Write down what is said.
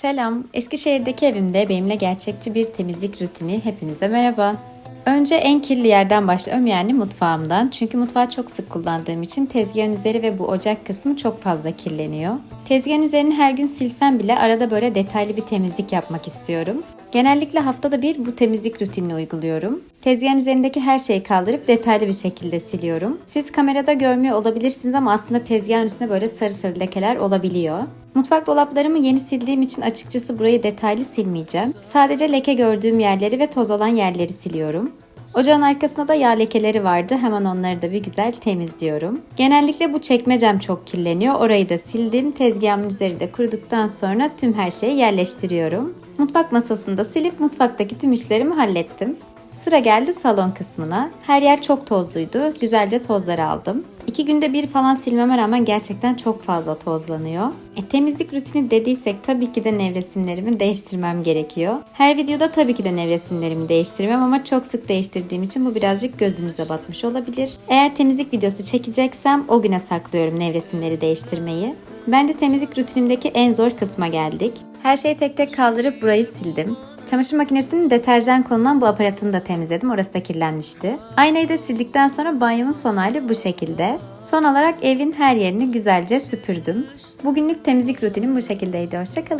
Selam, Eskişehir'deki evimde benimle gerçekçi bir temizlik rutini. Hepinize merhaba. Önce en kirli yerden başlıyorum yani mutfağımdan. Çünkü mutfağı çok sık kullandığım için tezgahın üzeri ve bu ocak kısmı çok fazla kirleniyor. Tezgahın üzerini her gün silsem bile arada böyle detaylı bir temizlik yapmak istiyorum. Genellikle haftada bir bu temizlik rutinini uyguluyorum. Tezgahın üzerindeki her şeyi kaldırıp detaylı bir şekilde siliyorum. Siz kamerada görmüyor olabilirsiniz ama aslında tezgahın üstünde böyle sarı sarı lekeler olabiliyor. Mutfak dolaplarımı yeni sildiğim için açıkçası burayı detaylı silmeyeceğim. Sadece leke gördüğüm yerleri ve toz olan yerleri siliyorum. Ocağın arkasında da yağ lekeleri vardı. Hemen onları da bir güzel temizliyorum. Genellikle bu çekmecem çok kirleniyor. Orayı da sildim. Tezgahımın üzeri de kuruduktan sonra tüm her şeyi yerleştiriyorum. Mutfak masasını da silip mutfaktaki tüm işlerimi hallettim. Sıra geldi salon kısmına. Her yer çok tozluydu. Güzelce tozları aldım. İki günde bir falan silmeme rağmen gerçekten çok fazla tozlanıyor. E, temizlik rutini dediysek tabii ki de nevresimlerimi değiştirmem gerekiyor. Her videoda tabii ki de nevresimlerimi değiştirmem ama çok sık değiştirdiğim için bu birazcık gözünüze batmış olabilir. Eğer temizlik videosu çekeceksem o güne saklıyorum nevresimleri değiştirmeyi. Bence temizlik rutinimdeki en zor kısma geldik. Her şeyi tek tek kaldırıp burayı sildim. Çamaşır makinesinin deterjan konulan bu aparatını da temizledim. Orası da kirlenmişti. Aynayı da sildikten sonra banyomun son hali bu şekilde. Son olarak evin her yerini güzelce süpürdüm. Bugünlük temizlik rutinim bu şekildeydi. Hoşçakalın.